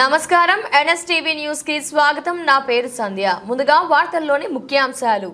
నమస్కారం. ఎన్ఎస్టీవీ న్యూస్కి స్వాగతం. నా పేరు సంధ్య. ముందుగా వార్తల్లోని ముఖ్యాంశాలు.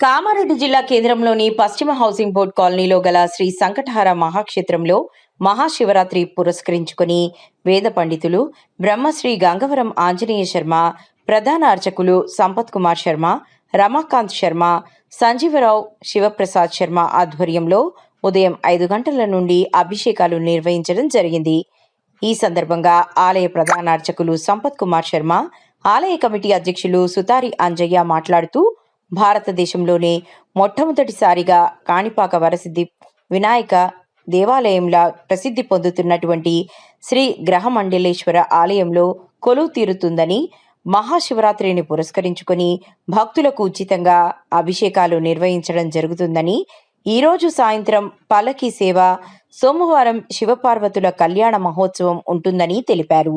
కామారెడ్డి జిల్లా కేంద్రంలోని పశ్చిమ హౌసింగ్ బోర్డ్ కాలనీలో గల శ్రీ సంకటహార మహాక్షేత్రంలో మహాశివరాత్రి పురస్కరించుకుని వేద పండితులు బ్రహ్మశ్రీ గంగవరం ఆంజనేయ శర్మ ప్రధాన అర్చకులు సంపత్ కుమార్ శర్మ రమాకాంత్ శర్మ సంజీవరావు శివప్రసాద్ శర్మ ఆధ్వర్యంలో ఉదయం ఐదు గంటల నుండి అభిషేకాలు నిర్వహించడం జరిగింది. ఈ సందర్భంగా ఆలయ ప్రధాన అర్చకులు సంపత్ కుమార్ శర్మ ఆలయ కమిటీ అధ్యక్షులు సుతారి అంజయ్య మాట్లాడుతూ భారతదేశంలోనే మొట్టమొదటిసారిగా కాణిపాక వరసిద్ధి వినాయక దేవాలయంలా ప్రసిద్ధి పొందుతున్నటువంటి శ్రీ గ్రహమండలేశ్వర ఆలయంలో కొలువు తీరుతుందని మహాశివరాత్రిని పురస్కరించుకొని భక్తులకు ఉచితంగా అభిషేకాలు నిర్వహించడం జరుగుతుందని ఈ రోజు సాయంత్రం పల్లకి సేవ సోమవారం శివపార్వతుల కళ్యాణ మహోత్సవం ఉంటుందని తెలిపారు.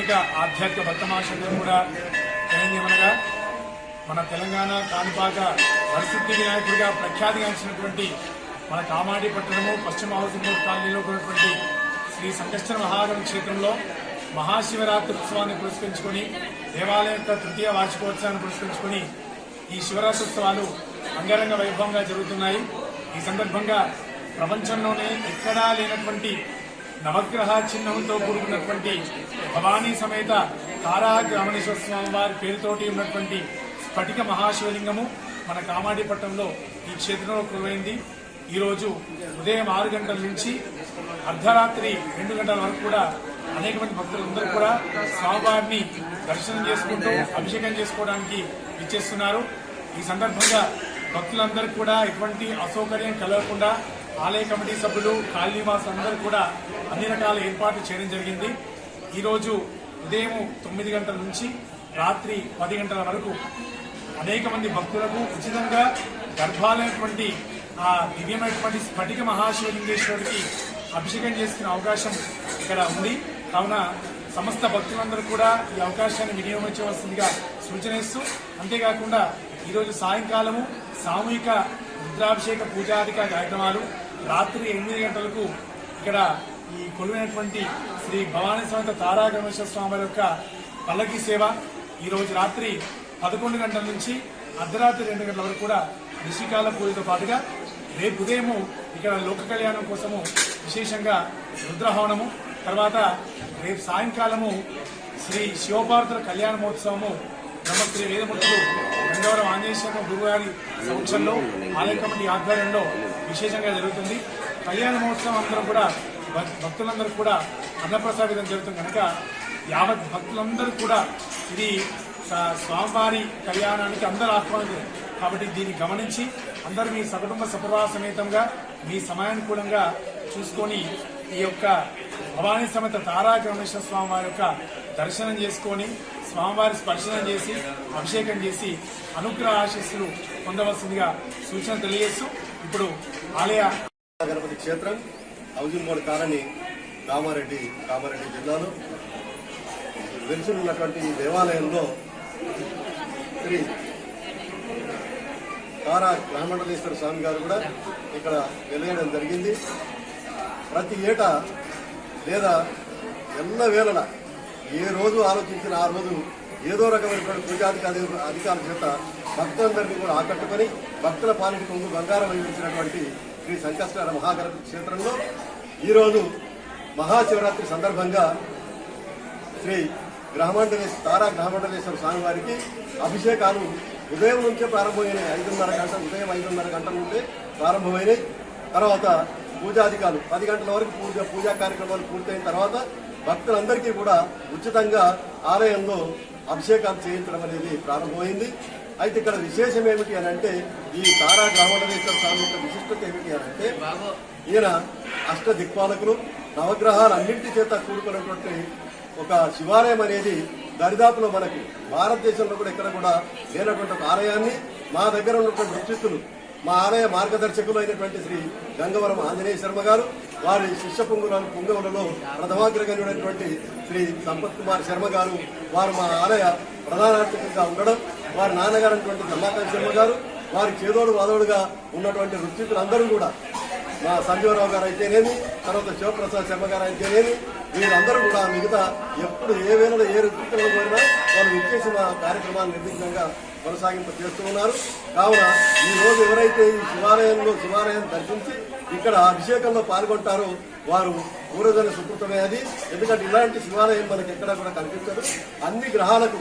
స్థానిక ఆధ్యాత్మిక భక్తమాషంలో కూడా ఏమనగా మన తెలంగాణ కాన్పాక పరిశుద్ధి వినాయకుడిగా ప్రఖ్యాతిగాంచినటువంటి మన కామాడి పట్టణము పశ్చిమ హౌసింగ్ కాలనీలో ఉన్నటువంటి శ్రీ సంకష్టర మహాగణ క్షేత్రంలో మహాశివరాత్రి ఉత్సవాన్ని పురస్కరించుకొని దేవాలయం యొక్క తృతీయ వార్షికోత్సవాన్ని పురస్కరించుకొని ఈ శివరాత్రి ఉత్సవాలు అంగరంగ వైభవంగా జరుగుతున్నాయి. ఈ సందర్భంగా ప్రపంచంలోనే ఎక్కడా లేనటువంటి నవగ్రహ చిహ్నంతో కూడుకున్నటువంటి భవానీ సమేత తారా గ్రామణేశ్వర స్వామి వారి పేరుతోటి ఉన్నటువంటి స్ఫటిక మహాశివలింగము మన కామాడిపట్నంలో ఈ క్షేత్రంలో కురువైంది ఈరోజు ఉదయం ఆరు గంటల నుంచి అర్ధరాత్రి రెండు గంటల వరకు కూడా అనేక మంది భక్తులందరూ కూడా స్వామివారిని దర్శనం చేసుకుంటూ అభిషేకం చేసుకోవడానికి ఇచ్చేస్తున్నారు ఈ సందర్భంగా భక్తులందరూ కూడా ఎటువంటి అసౌకర్యం కలగకుండా ఆలయ కమిటీ సభ్యులు కాలనీవాస్ అందరూ కూడా అన్ని రకాల ఏర్పాట్లు చేయడం జరిగింది. ఈరోజు ఉదయం తొమ్మిది గంటల నుంచి రాత్రి పది గంటల వరకు అనేక మంది భక్తులకు ఉచితంగా గర్భాలైనటువంటి ఆ దివ్యమైనటువంటి స్ఫటిక మహాశివలింగేశ్వరుడికి అభిషేకం చేసుకునే అవకాశం ఇక్కడ ఉంది. కావున సమస్త భక్తులందరూ కూడా ఈ అవకాశాన్ని వినియోగించవలసిందిగా సూచన ఇస్తూ అంతేకాకుండా ఈరోజు సాయంకాలము సామూహిక రుద్రాభిషేక పూజాధిక కార్యక్రమాలు రాత్రి ఎనిమిది గంటలకు ఇక్కడ ఈ కొలువైనటువంటి శ్రీ భవానీ సమేత తారాగమేశ్వర స్వామి వారి యొక్క పల్లకి సేవ. ఈరోజు రాత్రి పదకొండు గంటల నుంచి అర్ధరాత్రి రెండు గంటల వరకు కూడా నిశికాల పూజతో పాటుగా రేపు ఉదయము ఇక్కడ లోక కళ్యాణం కోసము విశేషంగా రుద్రహవనము తర్వాత రేపు సాయంకాలము శ్రీ శివపార్వతుల కళ్యాణ మహోత్సవము శ్రీ వేదమూర్తులు గంగవరం ఆంజనేశ్వర గురుగారి సమక్షంలో ఆలయ కమిటీ ఆధ్వర్యంలో విశేషంగా జరుగుతుంది. కళ్యాణ మహోత్సవం అందరూ కూడా భక్- భక్తులందరూ కూడా అన్నప్రసాదం జరుగుతుంది. కనుక యావత్ భక్తులందరూ కూడా ఇది స్వామివారి కళ్యాణానికి అందరూ ఆహ్వానించారు కాబట్టి దీన్ని గమనించి అందరూ మీ సకుటుంబ సపరివార సమేతంగా మీ సమయానుకూలంగా చూసుకొని ఈ యొక్క భవానీ సమేత తారా గణేశ్వర స్వామి వారి యొక్క దర్శనం చేసుకొని స్వామివారి స్పర్శనం చేసి అభిషేకం చేసి అనుగ్రహ ఆశీస్సులు పొందవలసిందిగా సూచన తెలియజేస్తూ ఇప్పుడు ఆలయ గణపతి క్షేత్రం హౌసింగ్ కాలనీ కామారెడ్డి కామారెడ్డి జిల్లాలో వెలుసున్నటువంటి ఈ దేవాలయంలో శ్రీ కారా గ్రహమండలేశ్వర స్వామి గారు కూడా ఇక్కడ వెలయడం జరిగింది. ప్రతి ఏటా లేదా ఎల్ల వేళల ఏ రోజు ఆలోచించిన ఆ రోజు ఏదో రకమైనటువంటి పూజాధికారి అధికారుల చేత భక్తులందరినీ కూడా ఆకట్టుకొని భక్తుల పాలిటి కొంగు బంగారం అందించినటువంటి శ్రీ సంకష్టర మహాగర క్షేత్రంలో ఈరోజు మహాశివరాత్రి సందర్భంగా శ్రీ గ్రహమండలేశ్వర తారా గ్రహమండలేశ్వర స్వామి వారికి అభిషేకాలు ఉదయం నుంచే ప్రారంభమైనాయి. ఐదున్నర గంట ఉదయం ఐదున్నర గంటల నుండే ప్రారంభమైనాయి. తర్వాత పూజాధికాలు పది గంటల వరకు పూజ పూజా కార్యక్రమాలు పూర్తయిన తర్వాత భక్తులందరికీ కూడా ఉచితంగా ఆలయంలో అభిషేకాలు చేయించడం అనేది ప్రారంభమైంది. అయితే ఇక్కడ విశేషం ఏమిటి అని అంటే ఈ తారా గ్రామేశ్వర స్వామి యొక్క విశిష్టత ఏమిటి అని అంటే ఈయన అష్ట దిక్పాలకులు నవగ్రహాలు అన్నింటి చేత కూడుకున్నటువంటి ఒక శివాలయం అనేది దరిదాపులో మనకి భారతదేశంలో కూడా ఇక్కడ కూడా లేనటువంటి ఒక ఆలయాన్ని మా దగ్గర ఉన్నటువంటి వృత్తిస్తులు మా ఆలయ మార్గదర్శకులు అయినటువంటి శ్రీ గంగవరం ఆంజనేయ శర్మ గారు వారి శిష్య పొంగుల పొంగవులలో ప్రథమాగ్రగణ్యుడైనటువంటి శ్రీ సంపత్ కుమార్ శర్మ గారు వారు మా ఆలయ ప్రధానార్చకులుగా ఉండడం వారి నాన్నగారు అటువంటి కమలాకాంత్ శర్మ గారు వారి చేదోడు వాదోడుగా ఉన్నటువంటి వృత్తితులందరూ కూడా మా సంజీవరావు గారు అయితేనేమి తర్వాత శివప్రసాద్ శర్మ గారు అయితేనేమి వీరందరూ కూడా మిగతా ఎప్పుడు ఏ వేళలో ఏ రుచిలో కోరినా వాళ్ళు విచ్చేసి మా కార్యక్రమాన్ని నిర్విఘ్నంగా కొనసాగింపు చేస్తూ ఉన్నారు. కావున ఈ రోజు ఎవరైతే ఈ శివాలయంలో శివాలయం దర్శించి ఇక్కడ అభిషేకంలో పాల్గొంటారో వారు పూర్వజన సుకృతమే అది. ఎందుకంటే ఇలాంటి శివాలయం మనకి ఎక్కడా కూడా కనిపించదు. అన్ని గ్రహాలకు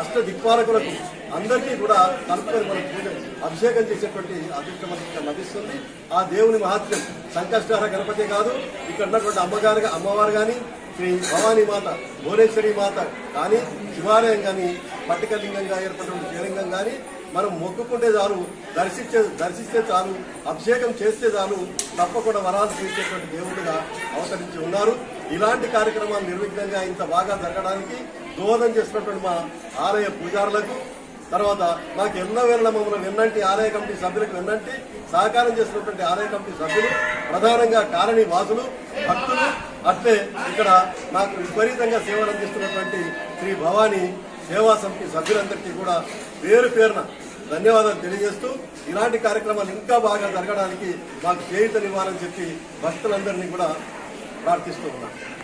అష్ట దిక్పాలకులకు అందరికీ కూడా కలుపుకొని మనం పూజ అభిషేకం చేసేటువంటి అదృష్టం మనకి లభిస్తుంది. ఆ దేవుని మహాత్మ్యం సంకష్టహార గణపతి కాదు ఇక్కడ ఉన్నటువంటి అమ్మగారు అమ్మవారు కానీ శ్రీ భవానీ మాత భువనేశ్వరి మాత కానీ శివాలయం కానీ పట్టికలింగంగా ఏర్పడినటువంటి శివలింగం కానీ మనం మొక్కుకుంటే చాలు దర్శించే దర్శిస్తే చాలు అభిషేకం చేస్తే చాలు తప్పకుండా వరాలు తీర్చేటువంటి దేవుడుగా అవతరించి ఉన్నారు. ఇలాంటి కార్యక్రమాలు నిర్విఘ్నంగా ఇంత బాగా జరగడానికి దోహదం చేసినటువంటి మా ఆలయ పూజారులకు తర్వాత మాకు ఎన్నో వేళ మమ్మల్ని వెన్నంటి ఆలయ కమిటీ సభ్యులకు వెన్నంటి సహకారం చేసినటువంటి ఆలయ కమిటీ సభ్యులు ప్రధానంగా కాలనీ వాసులు భక్తులు అట్లే ఇక్కడ నాకు విపరీతంగా సేవలు అందిస్తున్నటువంటి శ్రీ భవానీ సేవా సమితి సభ్యులందరికీ కూడా పేరు పేరున ధన్యవాదాలు తెలియజేస్తూ ఇలాంటి కార్యక్రమాలు ఇంకా బాగా జరగడానికి మాకు చేయుతనివ్వాలని చెప్పి భక్తులందరినీ కూడా ప్రార్థిస్తూ ఉన్నాను